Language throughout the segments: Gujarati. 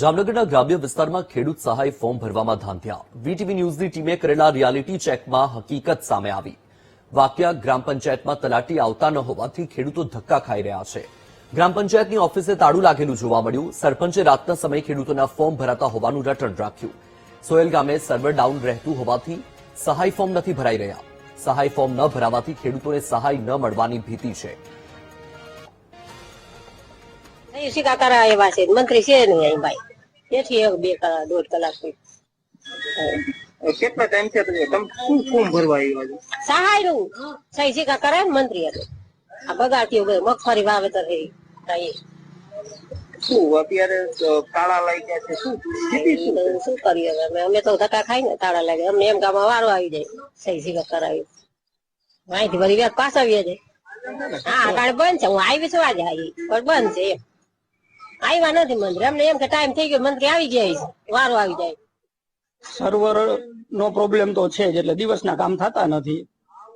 જામનગરના ગ્રામ્ય વિસ્તારમાં ખેડૂત સહાય ફોર્મ ભરવામાં ધાંધ્યા. વીટીવી ન્યૂઝની ટીમે કરેલા રિયાલિટી ચેકમાં હકીકત સામે આવી. વાક્યા ગ્રામ પંચાયતમાં તલાટી આવતા ન હોવાથી ખેડૂતો ધક્કા ખાઈ રહ્યા છે. ગ્રામ પંચાયતની ઓફિસે તાળું લાગેલું જોવા મળ્યું. સરપંચે રાતના સમયે ખેડૂતોના ફોર્મ ભરાતા હોવાનું રટણ રાખ્યું. સોયલ ગામે સર્વર ડાઉન રહેતું હોવાથી સહાય ફોર્મ નથી ભરાઈ રહ્યા. સહાય ફોર્મ ન ભરાવાથી ખેડૂતોને સહાય ન મળવાની ભીતિ છે. સિક્કા કરાવે એવા છે. મંત્રી છે નહીં અહીં ભાઈ. તેથી એક બે કલાક દોઢ કલાક. કેટલા ટાઈમ છે તમે શું ફોર્મ ભરવા આવ્યા છો? સહાયનું સહી સિક્કા કરે મંત્રી એટલે. આ બગાડતી મગફળી વાવેતર રહી શું અત્યારે તાળા લાગ્યા છે? શું શું કરીએ અમે અમે તો ધક્કા ખાઈ ને તાળા લાગે અમને એમ ગામમાં વારો આવી જાય. સહી સિક્કા કરાવી. અહીંથી વળી વ્યાજ પાછા વ્યાજ. હા કારણ બંધ છે. હું આવી છું આજે. આવી પણ બંધ છે એમ. આવ્યા નથી મંદિર. અમને એમ કે ટાઈમ થઈ ગયો મંદિર આવી જાય. વારો આવી જાય. સર્વર નો પ્રોબ્લેમ તો છે જ એટલે દિવસના કામ થતા નથી.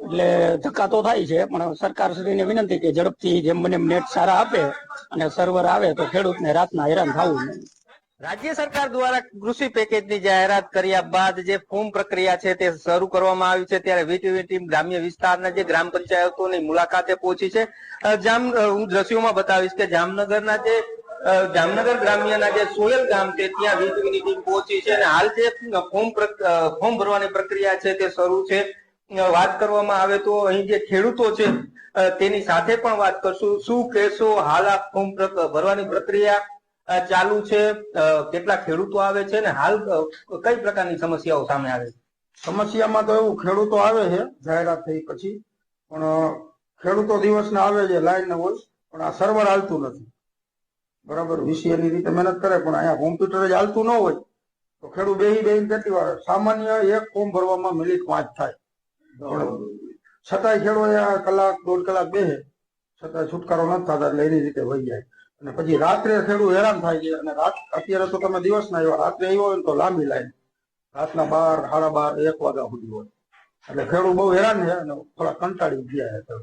એટલે ધક્કા તો થાય છે પણ સરકારશ્રીને વિનંતી કે ઝડપથી જેમ મને નેટ સારા આપે અને સર્વર આવે તો ખેડૂતને રાતના હેરાન થવું નહીં રાજ્ય સરકાર દ્વારા કૃષિ પેકેજની જાહેરાત કર્યા બાદ જે ફોર્મ પ્રક્રિયા છે તે શરૂ કરવામાં આવી છે ત્યારે વીટીવી ટીમ ગ્રામ્ય વિસ્તારના જે ગ્રામ પંચાયતોની મુલાકાતે પહોંચી છે. જામ હું દ્રશ્યોમાં બતાવીશ કે જામનગરના જે જામનગર ગ્રામ્યના જે સોયલ ગામ છે, ત્યાં વીજળીની ટીમ પહોંચી છે અને હાલ જે ફોર્મ ફોર્મ ભરવાની પ્રક્રિયા છે તે શરૂ છે. વાત કરવામાં આવે તો અહીં જે ખેડૂતો છે તેની સાથે પણ વાત કરશું. શું કહેશો, હાલ આ ફોર્મ ભરવાની પ્રક્રિયા ચાલુ છે? કેટલા ખેડૂતો આવે છે ને હાલ કઈ પ્રકારની સમસ્યાઓ સામે આવે છે? સમસ્યામાં તો એવું ખેડૂતો આવે છે, જાહેરાત થઈ પછી. પણ ખેડૂતો દિવસના આવે છે લાઈન હોય પણ આ સર્વર હાલતું નથી. બરાબર VCA ની રીતે મહેનત કરે, પણ અહીંયા કોમ્પ્યુટર જ હાલતું ન હોય, તો ખેડૂત બેહી બેહીને કેટલી વાર સામાન્ય એક ફોર્મ ભરવામાં મિનિટ પાંચ થાય. છતાંય ખેડૂત આ કલાક, દોઢ કલાક બેસે છતાંય છુટકારો નથી થતા એટલે એની રીતે વહી જાય. અને પછી રાત્રે ખેડૂત હેરાન થાય છે, અને રાત, અત્યારે તો તમે દિવસના આવ્યા રાત્રે આવ્યો હોય તો લાંબી લાઈન. રાતના બાર, સાડા બાર, એક વાગ્યા સુધી હોય. એટલે ખેડૂત બહુ હેરાન છે અને થોડા કંટાળી ગયા છે.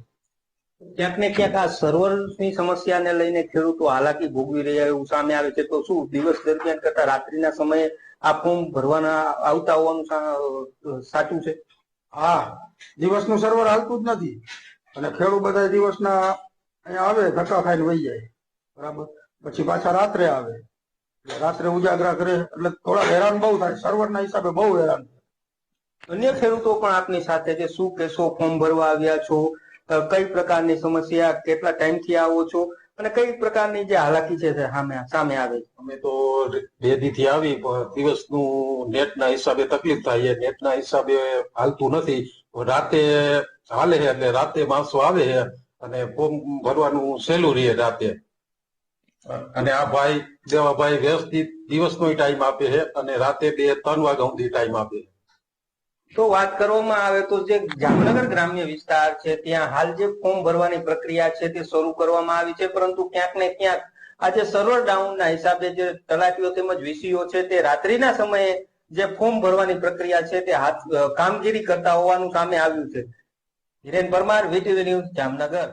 ક્યાંક ને ક્યાંક આ સર્વરની સમસ્યાને લઈને ખેડૂતો હાલાકી ભોગવી રહ્યા એવું સામે આવે છે. તો શું દિવસ દરમિયાન કરતા રાત્રિના સમયે આ ફોર્મ ભરવાના આવતા હોવાનું સાચું છે? હા. દિવસનું સર્વર હાલતું જ નથી. અને ખેડૂત બધા દિવસના અહીંયા આવે ધક્કા ખાઈને વહી જાય. બરાબર? પછી પાછા રાત્રે આવે. રાત્રે ઉજાગરા કરે એટલે થોડા હેરાન બહુ થાય. સર્વરના હિસાબે બહુ હેરાન અન્ય ખેડૂતો પણ આપની સાથે છે. શું કેશો ફોર્મ ભરવા આવ્યા છો? કઈ પ્રકારની સમસ્યા, કેટલા ટાઈમથી આવો છો અને કઈ પ્રકારની જે હાલાકી છે સામે સામે આવે અમે તો બે દીથી આવી દિવસનું નેટના હિસાબે તકલીફ થાય નેટના હિસાબે હાલતું નથી. રાતે હાલે છે એટલે રાતે માણસો આવે છે અને ફોર્મ ભરવાનું સહેલું રહે રાતે. અને આ ભાઈ, દેવાભાઈ વ્યવસ્થિત દિવસનો ટાઈમ આપે છે અને રાતે બે, ત્રણ વાગ્યા સુધી ટાઈમ આપે છે. તો વાત કરવામાં આવે તો જે જામનગર ગ્રામ્ય વિસ્તાર છે, ત્યાં હાલ જે ફોર્મ ભરવાની પ્રક્રિયા છે તે શરૂ કરવામાં આવી છે, પરંતુ ક્યાંક ને ક્યાંક આજે સર્વર ડાઉનના હિસાબે જે તલાટીઓ તેમજ વીસીઓ છે તે રાત્રિના સમયે જે ફોર્મ ભરવાની પ્રક્રિયા છે તે હાથ કામગીરી કરતા હોવાનું સામે આવ્યું છે. Hiren Parmar VTV news, Jamnagar.